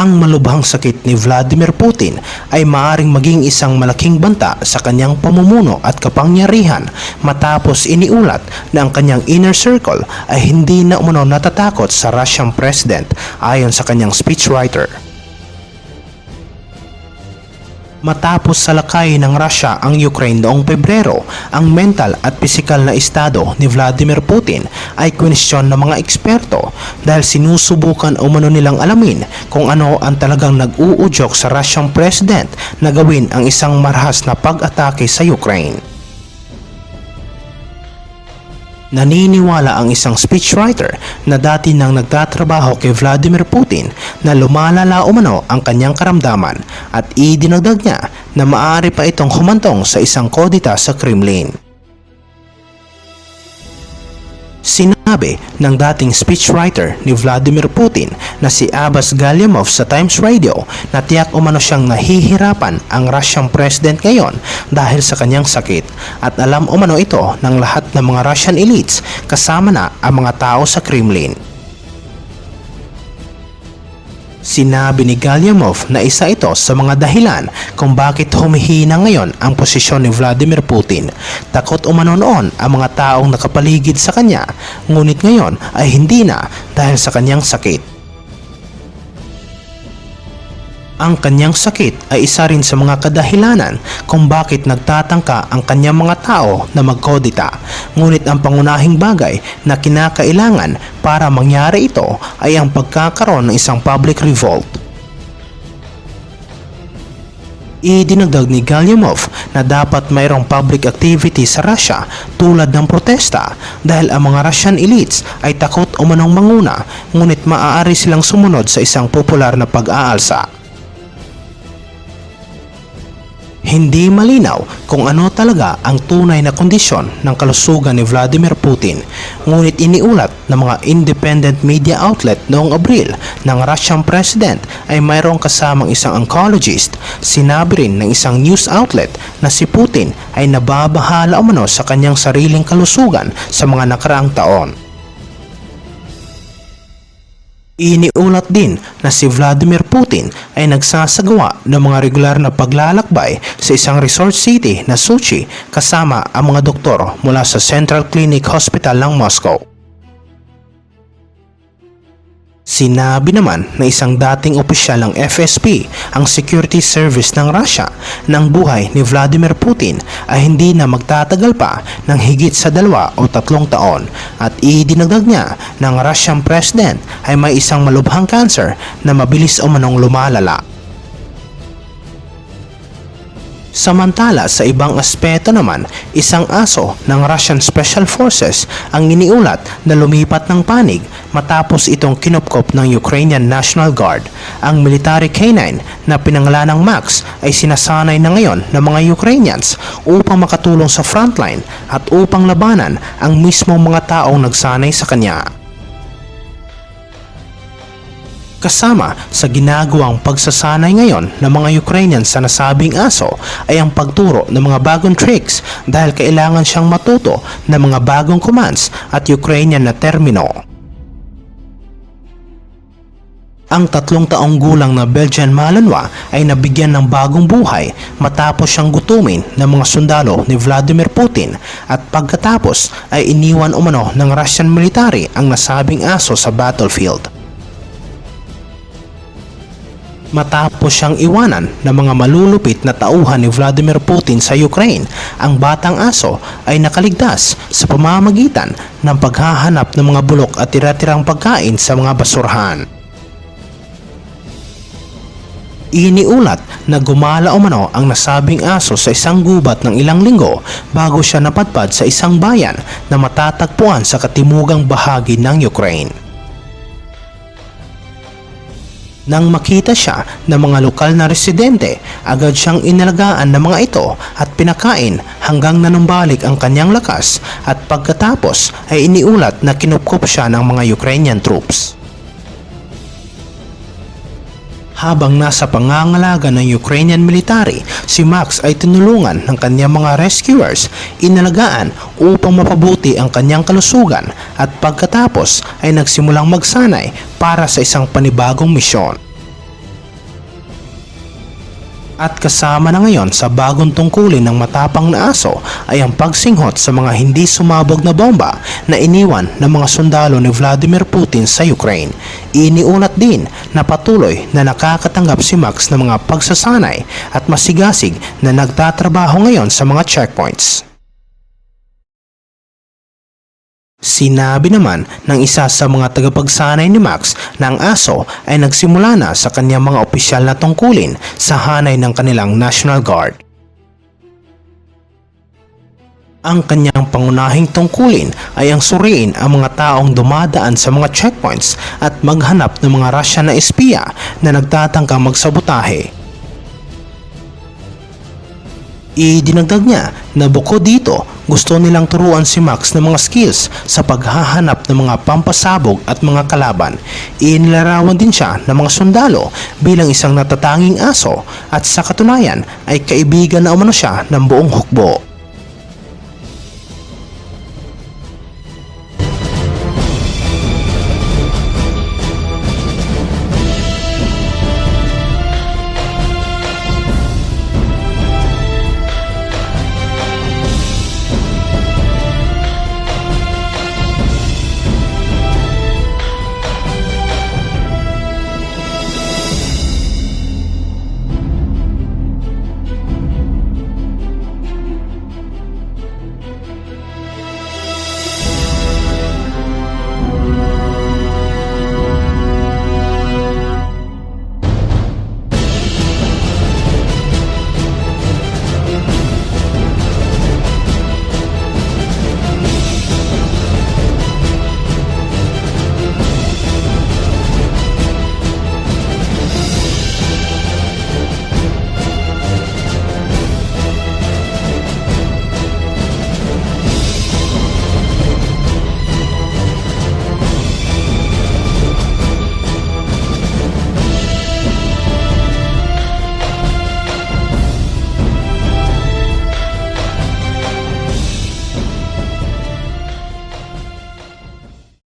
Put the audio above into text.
ang malubhang sakit ni Vladimir Putin ay maaring maging isang malaking banta sa kanyang pamumuno at kapangyarihan matapos iniulat na ang kanyang inner circle ay hindi na umano natatakot sa Russian president ayon sa kanyang speechwriter. Matapos salakay ng Russia ang Ukraine noong Pebrero, ang mental at pisikal na estado ni Vladimir Putin ay kwestiyon ng mga eksperto dahil sinusubukan umano nilang alamin kung ano ang talagang nag-uudyok sa Russian president na gawin ang isang marahas na pag-atake sa Ukraine. Naniniwala ang isang speechwriter na dati nang nagtatrabaho kay Vladimir Putin na lumalala umano ang kanyang karamdaman at idinagdag niya na maaari pa itong humantong sa isang kodita sa Kremlin. Sinabi ng dating speechwriter ni Vladimir Putin na si Abbas Galyamov sa Times Radio na tiyak umano siyang nahihirapan ang Russian president ngayon dahil sa kanyang sakit at alam umano ito ng lahat ng mga Russian elites kasama na ang mga tao sa Kremlin. Sinabi ni Galyamov na isa ito sa mga dahilan kung bakit humihina ngayon ang posisyon ni Vladimir Putin. Takot umano noon ang mga taong nakapaligid sa kanya, ngunit ngayon ay hindi na dahil sa kanyang sakit. Ang kanyang sakit ay isa rin sa mga kadahilanan kung bakit nagtatangka ang kanyang mga tao na magkodita. Ngunit ang pangunahing bagay na kinakailangan para mangyari ito ay ang pagkakaroon ng isang public revolt. Idinagdag ni Galyamov na dapat mayroong public activity sa Russia tulad ng protesta dahil ang mga Russian elites ay takot umanong manguna ngunit maaari silang sumunod sa isang popular na pag-aalsa. Hindi malinaw kung ano talaga ang tunay na kondisyon ng kalusugan ni Vladimir Putin ngunit iniulat ng mga independent media outlet noong Abril ng Russian president ay mayroong kasamang isang oncologist. Sinabi rin ng isang news outlet na si Putin ay nababahala umano sa kanyang sariling kalusugan sa mga nakaraang taon. Iniulat din na si Vladimir Putin ay nagsasagawa ng mga regular na paglalakbay sa isang resort city na Sochi kasama ang mga doktor mula sa Central Clinic Hospital ng Moscow. Sinabi naman na isang dating opisyal ng FSB, ang security service ng Russia, ng buhay ni Vladimir Putin ay hindi na magtatagal pa ng higit sa dalawa o tatlong taon at idinagdag niya ng Russian president ay may isang malubhang cancer na mabilis umanong lumalala. Samantala sa ibang aspeto naman, isang aso ng Russian Special Forces ang iniulat na lumipat ng panig matapos itong kinupkop ng Ukrainian National Guard. Ang military canine na pinangalanang Max ay sinasanay na ngayon ng mga Ukrainians upang makatulong sa frontline at upang labanan ang mismong mga taong nagsanay sa kanya. Kasama sa ginagawang pagsasanay ngayon ng mga Ukrainian sa nasabing aso ay ang pagturo ng mga bagong tricks dahil kailangan siyang matuto ng mga bagong commands at Ukrainian na termino. Ang tatlong taong gulang na Belgian Malinois ay nabigyan ng bagong buhay matapos siyang gutumin ng mga sundalo ni Vladimir Putin at pagkatapos ay iniwan umano ng Russian military ang nasabing aso sa battlefield. Matapos siyang iwanan ng mga malulupit na tauhan ni Vladimir Putin sa Ukraine, ang batang aso ay nakaligtas sa pamamagitan ng paghahanap ng mga bulok at tira-tirang pagkain sa mga basurhan. Iniulat na gumala umano ang nasabing aso sa isang gubat ng ilang linggo bago siya napadpad sa isang bayan na matatagpuan sa katimugang bahagi ng Ukraine. Nang makita siya ng mga lokal na residente, agad siyang inalagaan ng mga ito at pinakain hanggang nanumbalik ang kanyang lakas at pagkatapos ay iniulat na kinupkup siya ng mga Ukrainian troops. Habang nasa pangangalaga ng Ukrainian military, si Max ay tinulungan ng kanyang mga rescuers, inalagaan upang mapabuti ang kanyang kalusugan at pagkatapos ay nagsimulang magsanay para sa isang panibagong misyon. At kasama na ngayon sa bagong tungkulin ng matapang na aso ay ang pagsinghot sa mga hindi sumabog na bomba na iniwan ng mga sundalo ni Vladimir Putin sa Ukraine. Iniulat din na patuloy na nakakatanggap si Max ng mga pagsasanay at masigasig na nagtatrabaho ngayon sa mga checkpoints. Sinabi naman ng isa sa mga tagapagsanay ni Max na ang aso ay nagsimula na sa kanyang mga opisyal na tungkulin sa hanay ng kanilang National Guard. Ang kanyang pangunahing tungkulin ay ang suriin ang mga taong dumadaan sa mga checkpoints at maghanap ng mga Russian na espiya na nagtatangkang magsabotahe. Idinagdag niya na bukod dito, gusto nilang turuan si Max ng mga skills sa paghahanap ng mga pampasabog at mga kalaban. Inilarawan din siya ng mga sundalo bilang isang natatanging aso at sa katunayan ay kaibigan na umano siya ng buong hukbo.